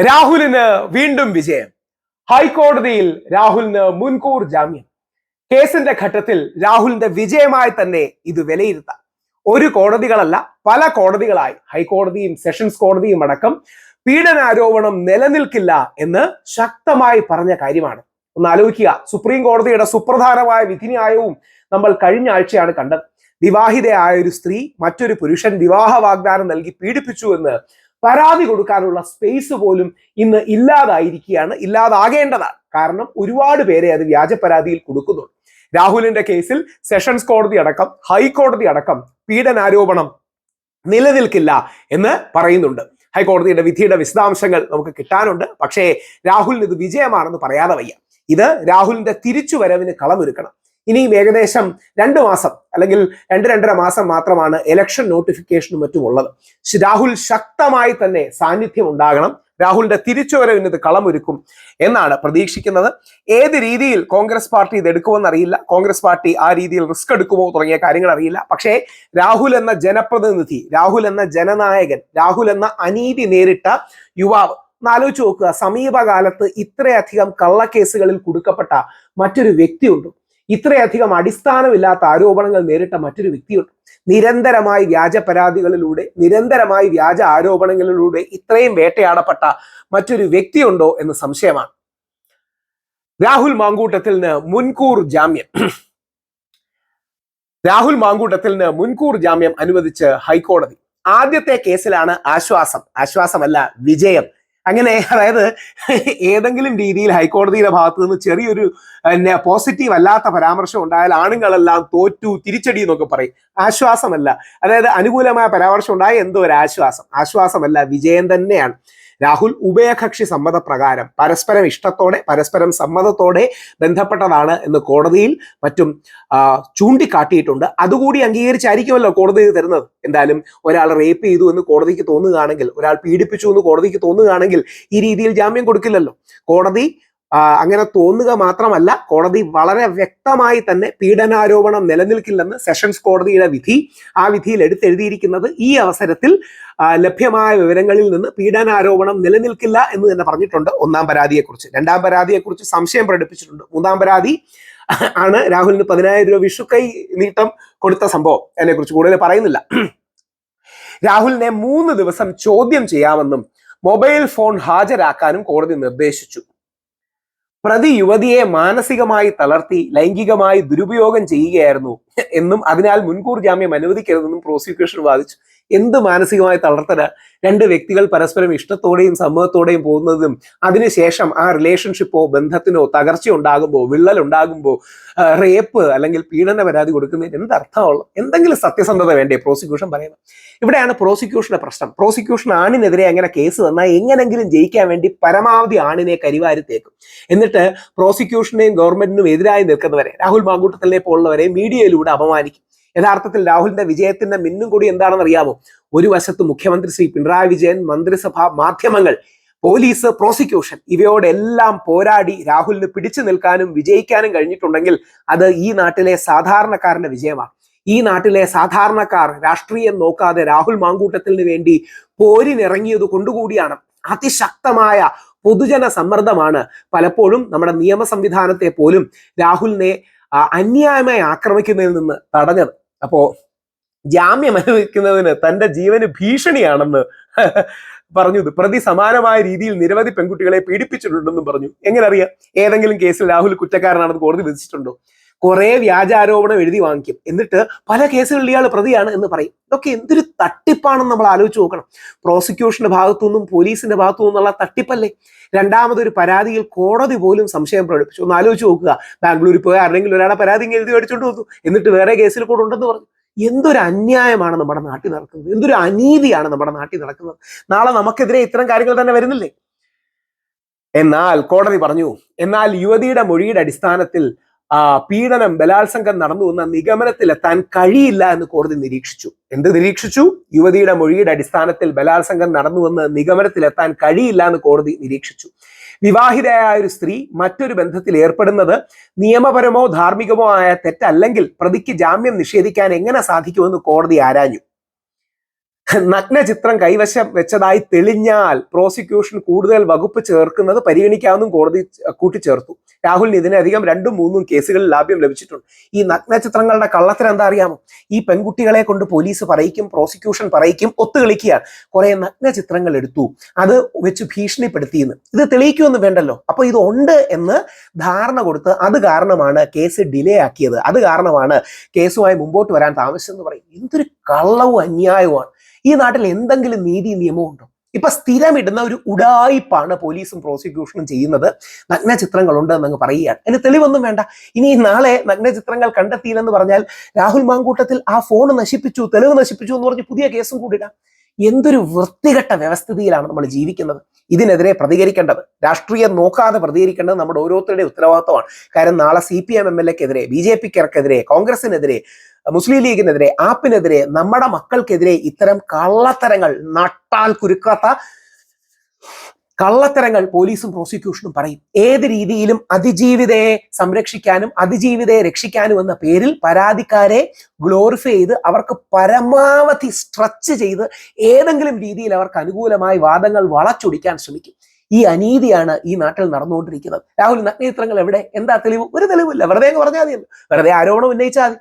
രാഹുലിന് വീണ്ടും വിജയം. ഹൈക്കോടതിയിൽ രാഹുലിന് മുൻകൂർ ജാമ്യം. കേസിന്റെ ഘട്ടത്തിൽ രാഹുലിന്റെ വിജയമായി തന്നെ ഇത് വിലയിരുത്താം. ഒരു കോടതികളല്ല പല കോടതികളായി. ഹൈക്കോടതിയും സെഷൻസ് കോടതിയും അടക്കം പീഡനാരോപണം നിലനിൽക്കില്ല എന്ന് ശക്തമായി പറഞ്ഞ കാര്യമാണ്. ഒന്ന് ആലോചിക്കുക. സുപ്രീം കോടതിയുടെ സുപ്രധാനമായ വിധിന്യായവും നമ്മൾ കഴിഞ്ഞ ആഴ്ചയാണ് കണ്ടത്. വിവാഹിതയായ ഒരു സ്ത്രീ മറ്റൊരു പുരുഷൻ വിവാഹ വാഗ്ദാനം നൽകി പീഡിപ്പിച്ചു എന്ന് പരാതി കൊടുക്കാനുള്ള സ്പേസ് പോലും ഇന്ന് ഇല്ലാതായിരിക്കുകയാണ് ഇല്ലാതാകേണ്ടതാണ്. കാരണം ഒരുപാട് പേരെ അത് വ്യാജ പരാതിയിൽ കൊടുക്കുന്നുണ്ട്. രാഹുലിന്റെ കേസിൽ സെഷൻസ് കോടതി അടക്കം ഹൈക്കോടതി അടക്കം പീഡനാരോപണം നിലനിൽക്കില്ല എന്ന് പറയുന്നുണ്ട്. ഹൈക്കോടതിയുടെ വിധിയുടെ വിശദാംശങ്ങൾ നമുക്ക് കിട്ടാനുണ്ട്. പക്ഷേ രാഹുലിന് ഇത് വിജയമാണെന്ന് പറയാതെ വയ്യ. ഇത് രാഹുലിന്റെ തിരിച്ചുവരവിന് കളമൊരുക്കണം. ഇനിയും ഏകദേശം രണ്ട് മാസം അല്ലെങ്കിൽ രണ്ട് രണ്ടര മാസം മാത്രമാണ് ഇലക്ഷൻ നോട്ടിഫിക്കേഷനും മറ്റും ഉള്ളത്. രാഹുൽ ശക്തമായി തന്നെ സാന്നിധ്യം ഉണ്ടാകണം. രാഹുലിന്റെ തിരിച്ചുവരവിന് ഇത് കളമൊരുക്കും എന്നാണ് പ്രതീക്ഷിക്കുന്നത്. ഏത് രീതിയിൽ കോൺഗ്രസ് പാർട്ടി ഇത് എടുക്കുമെന്ന് അറിയില്ല. കോൺഗ്രസ് പാർട്ടി ആ രീതിയിൽ റിസ്ക് എടുക്കുമോ തുടങ്ങിയ കാര്യങ്ങൾ അറിയില്ല. പക്ഷേ രാഹുൽ എന്ന ജനപ്രതിനിധി രാഹുൽ എന്ന ജനനായകൻ രാഹുൽ എന്ന അനീതി നേരിട്ട യുവാവ് ആലോചിച്ച് നോക്കുക. സമീപകാലത്ത് ഇത്രയധികം കള്ളക്കേസുകളിൽ കുടുക്കപ്പെട്ട മറ്റൊരു വ്യക്തിയുണ്ട്. ഇത്രയധികം അടിസ്ഥാനമില്ലാത്ത ആരോപണങ്ങൾ നേരിട്ട മറ്റൊരു വ്യക്തിയുണ്ട്. നിരന്തരമായി വ്യാജ പരാതികളിലൂടെ നിരന്തരമായി വ്യാജ ആരോപണങ്ങളിലൂടെ ഇത്രയും വേട്ടയാടപ്പെട്ട മറ്റൊരു വ്യക്തിയുണ്ടോ എന്ന് സംശയമാണ്. രാഹുൽ മാങ്കൂട്ടത്തിന് മുൻകൂർ ജാമ്യം. രാഹുൽ മാങ്കൂട്ടത്തിന് മുൻകൂർ ജാമ്യം അനുവദിച്ച് ഹൈക്കോടതി. ആദ്യത്തെ കേസിലാണ് ആശ്വാസം. ആശ്വാസമല്ല വിജയം. അങ്ങനെ അതായത് ഏതെങ്കിലും രീതിയിൽ ഹൈക്കോടതിയുടെ ഭാഗത്ത് നിന്ന് ചെറിയൊരു പിന്നെ പോസിറ്റീവ് അല്ലാത്ത പരാമർശം ഉണ്ടായാൽ ആണുങ്ങളെല്ലാം തോറ്റു തിരിച്ചടി എന്നൊക്കെ പറയും. ആശ്വാസമല്ല. അതായത് അനുകൂലമായ പരാമർശം ഉണ്ടായ എന്തോ ഒരു ആശ്വാസം. ആശ്വാസമല്ല വിജയം തന്നെയാണ്. രാഹുൽ ഉഭയകക്ഷി സമ്മതപ്രകാരം പരസ്പരം ഇഷ്ടത്തോടെ പരസ്പരം സമ്മതത്തോടെ ബന്ധപ്പെട്ടതാണ് എന്ന് കോടതിയിൽ മറ്റും ചൂണ്ടിക്കാട്ടിയിട്ടുണ്ട്. അതുകൂടി അംഗീകരിച്ചായിരിക്കുമല്ലോ കോടതി തരുന്നത്. എന്തായാലും ഒരാൾ റേപ്പ് ചെയ്തു എന്ന് കോടതിക്ക് തോന്നുകയാണെങ്കിൽ ഒരാൾ പീഡിപ്പിച്ചു എന്ന് കോടതിക്ക് തോന്നുകയാണെങ്കിൽ ഈ രീതിയിൽ ജാമ്യം കൊടുക്കില്ലല്ലോ. കോടതി അങ്ങനെ തോന്നുക മാത്രമല്ല കോടതി വളരെ വ്യക്തമായി തന്നെ പീഡനാരോപണം നിലനിൽക്കില്ലെന്ന് സെഷൻസ് കോടതിയുടെ വിധി ആ വിധിയിൽ എടുത്തെഴുതിയിരിക്കുന്നത് ഈ അവസരത്തിൽ ലഭ്യമായ വിവരങ്ങളിൽ നിന്ന് പീഡനാരോപണം നിലനിൽക്കില്ല എന്ന് തന്നെ പറഞ്ഞിട്ടുണ്ട് ഒന്നാം പരാതിയെക്കുറിച്ച്. രണ്ടാം പരാതിയെക്കുറിച്ച് സംശയം പ്രകടിപ്പിച്ചിട്ടുണ്ട്. മൂന്നാം പരാതി ആണ് രാഹുലിന് പതിനായിരം രൂപ വിഷുക്കൈ നീട്ടം കൊടുത്ത സംഭവം. അതിനെക്കുറിച്ച് കൂടുതൽ പറയുന്നില്ല. രാഹുലിനെ മൂന്ന് ദിവസം ചോദ്യം ചെയ്യാമെന്നും മൊബൈൽ ഫോൺ ഹാജരാക്കാനും കോടതി നിർദ്ദേശിച്ചു. പ്രതി യുവതിയെ മാനസികമായി തളർത്തി ലൈംഗികമായി ദുരുപയോഗം ചെയ്യുകയായിരുന്നു എന്നും അതിനാൽ മുൻകൂർ ജാമ്യം അനുവദിക്കരുതെന്നും പ്രോസിക്യൂഷൻ വാദിച്ചു. എന്ത് മാനസികമായി തളർത്തല? രണ്ട് വ്യക്തികൾ പരസ്പരം ഇഷ്ടത്തോടെയും സമൂഹത്തോടെയും പോകുന്നതും അതിനുശേഷം ആ റിലേഷൻഷിപ്പോ ബന്ധത്തിനോ തകർച്ച ഉണ്ടാകുമ്പോൾ വിള്ളൽ ഉണ്ടാകുമ്പോൾ റേപ്പ് അല്ലെങ്കിൽ പീഡന പരാതി കൊടുക്കുന്നതിന് എന്ത് അർത്ഥമുള്ളു എന്തെങ്കിലും സത്യസന്ധത വേണ്ടേ? പ്രോസിക്യൂഷൻ പറയുന്നത് ഇവിടെയാണ് പ്രോസിക്യൂഷന്റെ പ്രശ്നം. പ്രോസിക്യൂഷൻ ആണിനെതിരെ അങ്ങനെ കേസ് വന്നാൽ എങ്ങനെങ്കിലും ജയിക്കാൻ വേണ്ടി പരമാവധി ആണിനെ കരിവാരിത്തേക്കും. എന്നിട്ട് പ്രോസിക്യൂഷനെയും ഗവൺമെന്റിനും എതിരായി നിൽക്കുന്നവരെ രാഹുൽ മാങ്കൂട്ടത്തിലെ പോലുള്ളവരെ മീഡിയയിലൂടെ അപമാനിക്കും. യഥാർത്ഥത്തിൽ രാഹുലിന്റെ വിജയത്തിന്റെ മിന്നും കൂടി എന്താണെന്ന് അറിയാമോ? ഒരു വശത്ത് മുഖ്യമന്ത്രി ശ്രീ പിണറായി വിജയൻ മന്ത്രിസഭ മാധ്യമങ്ങൾ പോലീസ് പ്രോസിക്യൂഷൻ ഇവയോടെല്ലാം പോരാടി രാഹുലിന് പിടിച്ചു നിൽക്കാനും വിജയിക്കാനും കഴിഞ്ഞിട്ടുണ്ടെങ്കിൽ അത് ഈ നാട്ടിലെ സാധാരണക്കാരന്റെ വിജയമാണ്. ഈ നാട്ടിലെ സാധാരണക്കാർ രാഷ്ട്രീയം നോക്കാതെ രാഹുൽ മാങ്കൂട്ടത്തിന് വേണ്ടി പോരിനിറങ്ങിയത് കൊണ്ടുകൂടിയാണ്. അതിശക്തമായ പൊതുജന സമ്മർദ്ദമാണ് പലപ്പോഴും നമ്മുടെ നിയമ സംവിധാനത്തെ പോലും രാഹുലിനെ അന്യായമായി ആക്രമിക്കുന്നതിൽ നിന്ന് തടഞ്ഞത്. അപ്പോ ജാമ്യം അനുവദിക്കുന്നതിന് തന്റെ ജീവന് ഭീഷണിയാണെന്ന് പറഞ്ഞു. പ്രതി സമാനമായ രീതിയിൽ നിരവധി പെൺകുട്ടികളെ പീഡിപ്പിച്ചിട്ടുണ്ടെന്നും പറഞ്ഞു. എങ്ങനെ അറിയാം? ഏതെങ്കിലും കേസിൽ രാഹുൽ കുറ്റക്കാരനാണെന്ന് കോടതി വിധിച്ചിട്ടുണ്ടോ? കുറെ വ്യാജാരോപണം എഴുതി വാങ്ങിക്കും. എന്നിട്ട് പല കേസുകളിൽ ഇയാൾ പ്രതിയാണ് എന്ന് പറയും. ഇതൊക്കെ എന്തൊരു തട്ടിപ്പാണെന്ന് നമ്മൾ ആലോചിച്ച് നോക്കണം. പ്രോസിക്യൂഷന്റെ ഭാഗത്തു നിന്നും പോലീസിന്റെ ഭാഗത്തു നിന്നുള്ള തട്ടിപ്പല്ലേ? രണ്ടാമതൊരു പരാതിയിൽ കോടതി പോലും സംശയം പ്രകടിപ്പിച്ചു. ഒന്ന് ആലോചിച്ച് നോക്കുക. ബാംഗ്ലൂരിൽ പോയ ആരുടെങ്കിൽ ഒരാളെ പരാതി എഴുതി മേടിച്ചോണ്ട് വന്നു. എന്നിട്ട് വേറെ കേസിൽ കൂടെ ഉണ്ടെന്ന് പറഞ്ഞു. എന്തൊരു അന്യായമാണ് നമ്മുടെ നാട്ടിൽ നടക്കുന്നത്. എന്തൊരു അനീതിയാണ് നമ്മുടെ നാട്ടിൽ നടക്കുന്നത്. നാളെ നമുക്കെതിരെ ഇത്തരം കാര്യങ്ങൾ തന്നെ വരുന്നില്ലേ? എന്നാൽ കോടതി പറഞ്ഞു എന്നാൽ യുവതിയുടെ മൊഴിയുടെ അടിസ്ഥാനത്തിൽ പീഡനം ബലാത്സംഗം നടന്നു എന്ന നിഗമനത്തിലെത്താൻ കഴിയില്ല എന്ന് കോടതി നിരീക്ഷിച്ചു. എന്ത് നിരീക്ഷിച്ചു? യുവതിയുടെ മൊഴിയുടെ അടിസ്ഥാനത്തിൽ ബലാത്സംഗം നടന്നുവെന്ന് നിഗമനത്തിലെത്താൻ കഴിയില്ല എന്ന് കോടതി നിരീക്ഷിച്ചു. വിവാഹിതയായ ഒരു സ്ത്രീ മറ്റൊരു ബന്ധത്തിൽ ഏർപ്പെടുന്നത് നിയമപരമോ ധാർമ്മികമോ ആയ തെറ്റല്ലെങ്കിൽ പ്രതിക്ക് ജാമ്യം നിഷേധിക്കാൻ എങ്ങനെ സാധിക്കുമെന്ന് കോടതി ആരാഞ്ഞു. നഗ്ന ചിത്രം കൈവശം വെച്ചതായി തെളിഞ്ഞാൽ പ്രോസിക്യൂഷൻ കൂടുതൽ വകുപ്പ് ചേർക്കുന്നത് പരിഗണിക്കാമെന്നും കോടതി കൂട്ടിച്ചേർത്തു. രാഹുലിന് ഇതിനധികം രണ്ടും മൂന്നും കേസുകളിൽ ലാഭ്യം ലഭിച്ചിട്ടുണ്ട്. ഈ നഗ്ന ചിത്രങ്ങളുടെ കള്ളത്തിന് എന്താ അറിയാമോ? ഈ പെൺകുട്ടികളെ കൊണ്ട് പോലീസ് പറയിക്കും പ്രോസിക്യൂഷൻ പറയിക്കും ഒത്തുകളിക്കുകയാണ്. കുറെ നഗ്ന ചിത്രങ്ങൾ എടുത്തു. അത് വെച്ച് ഭീഷണിപ്പെടുത്തിയെന്ന്. ഇത് തെളിയിക്കുമെന്ന് വേണ്ടല്ലോ. അപ്പൊ ഇത് ഉണ്ട് എന്ന് ധാരണ കൊടുത്ത് അത് കാരണമാണ് കേസ് ഡിലേ ആക്കിയത്. അത് കാരണമാണ് കേസുമായി മുമ്പോട്ട് വരാൻ താമസിച്ചെന്ന് പറയും. എന്തൊരു കള്ളവും അന്യായവുമാണ്. ഈ നാട്ടിൽ എന്തെങ്കിലും നീതി നിയമം ഉണ്ടോ? ഇപ്പൊ സ്ഥിരമിടുന്ന ഒരു ഉടായിപ്പാണ് പോലീസും പ്രോസിക്യൂഷനും ചെയ്യുന്നത്. നഗ്ന ചിത്രങ്ങളുണ്ട് എന്നങ്ങ് പറയുകയാണ്. അതിന് തെളിവൊന്നും വേണ്ട. ഇനി നാളെ നഗ്ന ചിത്രങ്ങൾ കണ്ടെത്തിയില്ലെന്ന് പറഞ്ഞാൽ രാഹുൽ മാങ്കൂട്ടത്തിൽ ആ ഫോൺ നശിപ്പിച്ചു തെളിവ് നശിപ്പിച്ചു എന്ന് പറഞ്ഞ് പുതിയ കേസും കൂടിയിടാം. എന്തൊരു വൃത്തികെട്ട വ്യവസ്ഥിതിയിലാണ് നമ്മൾ ജീവിക്കുന്നത്. ഇതിനെതിരെ പ്രതികരിക്കേണ്ടത് രാഷ്ട്രീയം നോക്കാതെ പ്രതികരിക്കേണ്ടത് നമ്മുടെ ഓരോരുത്തരുടെ ഉത്തരവാദിത്തമാണ് കാരണം നാളെ C P M M L എക്കെതിരെ B J പിക്കാർക്കെതിരെ കോൺഗ്രസിനെതിരെ മുസ്ലിം ലീഗിനെതിരെ ആപ്പിനെതിരെ നമ്മുടെ മക്കൾക്കെതിരെ ഇത്തരം കള്ളത്തരങ്ങൾ നട്ടാൽ കുരുക്കാത്ത കള്ളത്തരങ്ങൾ പോലീസും പ്രോസിക്യൂഷനും പറയും. ഏത് രീതിയിലും അതിജീവിതയെ സംരക്ഷിക്കാനും അതിജീവിതയെ രക്ഷിക്കാനും എന്ന പേരിൽ പരാതിക്കാരെ ഗ്ലോറിഫൈ ചെയ്ത് അവർക്ക് പരമാവധി സ്ട്രെച്ച് ചെയ്ത് ഏതെങ്കിലും രീതിയിൽ അവർക്ക് അനുകൂലമായി വാദങ്ങൾ വളച്ചൊടിക്കാൻ ശ്രമിക്കും. ഈ അനീതിയാണ് ഈ നാട്ടിൽ നടന്നുകൊണ്ടിരിക്കുന്നത്. രാഹുൽ നഗ്നചിത്രങ്ങൾ എവിടെ? എന്താ തെളിവ്? ഒരു തെളിവില്ല വെറുതെ അങ്ങ് പറഞ്ഞാൽ മതിയല്ലോ. വെറുതെ ആരോപണം ഉന്നയിച്ചാൽ മതി.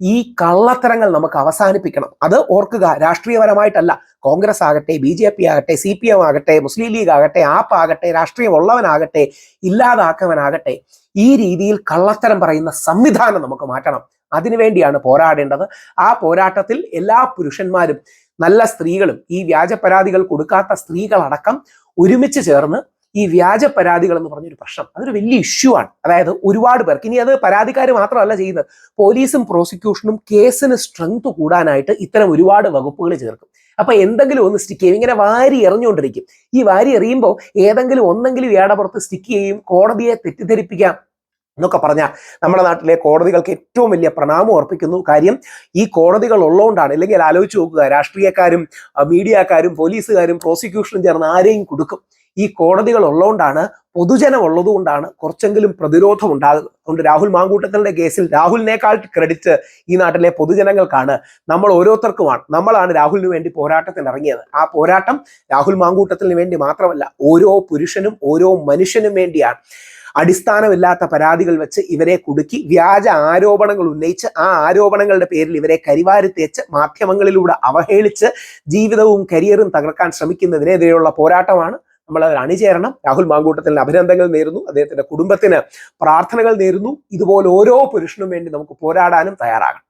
ഈ കള്ളത്തരങ്ങൾ നമുക്ക് അവസാനിപ്പിക്കണം. അത് ഓർക്കുക രാഷ്ട്രീയപരമായിട്ടല്ല. കോൺഗ്രസ് ആകട്ടെ ബി ജെ പി ആകട്ടെ സി പി എം ആകട്ടെ മുസ്ലിം ലീഗ് ആകട്ടെ ആപ്പ് ആകട്ടെ രാഷ്ട്രീയമുള്ളവനാകട്ടെ ഇല്ലാതാക്കവനാകട്ടെ ഈ രീതിയിൽ കള്ളത്തരം പറയുന്ന സംവിധാനം നമുക്ക് മാറ്റണം. അതിനുവേണ്ടിയാണ് പോരാടേണ്ടത്. ആ പോരാട്ടത്തിൽ എല്ലാ പുരുഷന്മാരും നല്ല സ്ത്രീകളും ഈ വ്യാജ പരാതികൾ കൊടുക്കാത്ത സ്ത്രീകളടക്കം ഒരുമിച്ച് ചേർന്ന് ഈ വ്യാജ പരാതികൾ എന്ന് പറഞ്ഞൊരു പ്രശ്നം. അതൊരു വലിയ ഇഷ്യൂ ആണ്. അതായത് ഒരുപാട് പേർക്ക്. ഇനി അത് പരാതിക്കാർ മാത്രമല്ല ചെയ്യുന്നത്. പോലീസും പ്രോസിക്യൂഷനും കേസിന് സ്ട്രെങ്ത് കൂടാനായിട്ട് ഇത്തരം ഒരുപാട് വകുപ്പുകൾ ചേർക്കും. അപ്പൊ എന്തെങ്കിലും ഒന്ന് സ്റ്റിക്ക് ചെയ്യും. ഇങ്ങനെ വാരി എറിഞ്ഞുകൊണ്ടിരിക്കും. ഈ വാരി എറിയുമ്പോൾ ഏതെങ്കിലും ഒന്നെങ്കിലും ഇയാടെ പുറത്ത് സ്റ്റിക്ക് ചെയ്യും. കോടതിയെ തെറ്റിദ്ധരിപ്പിക്കാം എന്നൊക്കെ പറഞ്ഞാൽ നമ്മുടെ നാട്ടിലെ കോടതികൾക്ക് ഏറ്റവും വലിയ പ്രണാമം അർപ്പിക്കുന്നു കാര്യം ഈ കോടതികൾ ഉള്ളതുകൊണ്ടാണ്. അല്ലെങ്കിൽ ആലോചിച്ച് നോക്കുക. രാഷ്ട്രീയക്കാരും മീഡിയക്കാരും പോലീസുകാരും പ്രോസിക്യൂഷനും ചേർന്ന് ആരെയും കൊടുക്കും. ഈ കോടതികൾ ഉള്ളതുകൊണ്ടാണ് പൊതുജനം ഉള്ളതുകൊണ്ടാണ് കുറച്ചെങ്കിലും പ്രതിരോധം ഉണ്ടാകുന്നത്. അതുകൊണ്ട് രാഹുൽ മാങ്കൂട്ടത്തിന്റെ കേസിൽ രാഹുലിനേക്കാൾ ക്രെഡിറ്റ് ഈ നാട്ടിലെ പൊതുജനങ്ങൾക്കാണ്. നമ്മൾ ഓരോരുത്തർക്കുമാണ്. നമ്മളാണ് രാഹുലിന് വേണ്ടി പോരാട്ടത്തിന് ഇറങ്ങിയത് ആ പോരാട്ടം രാഹുൽ മാങ്കൂട്ടത്തിന് വേണ്ടി മാത്രമല്ല ഓരോ പുരുഷനും ഓരോ മനുഷ്യനും വേണ്ടിയാണ്. അടിസ്ഥാനമില്ലാത്ത പരാതികൾ വെച്ച് ഇവരെ കുടുക്കി വ്യാജ ആരോപണങ്ങൾ ഉന്നയിച്ച് ആ ആരോപണങ്ങളുടെ പേരിൽ ഇവരെ കരിവാരി തേച്ച് മാധ്യമങ്ങളിലൂടെ അവഹേളിച്ച് ജീവിതവും കരിയറും തകർക്കാൻ ശ്രമിക്കുന്നതിനെതിരെയുള്ള പോരാട്ടമാണ് നമ്മൾ അതിൽ അണിചേരണം. രാഹുൽ മാങ്കൂട്ടത്തിന് അഭിനന്ദനങ്ങൾ നേരുന്നു. അദ്ദേഹത്തിന്റെ കുടുംബത്തിന് പ്രാർത്ഥനകൾ നേരുന്നു. ഇതുപോലെ ഓരോ പുരുഷനും വേണ്ടി നമുക്ക് പോരാടാനും തയ്യാറാകണം.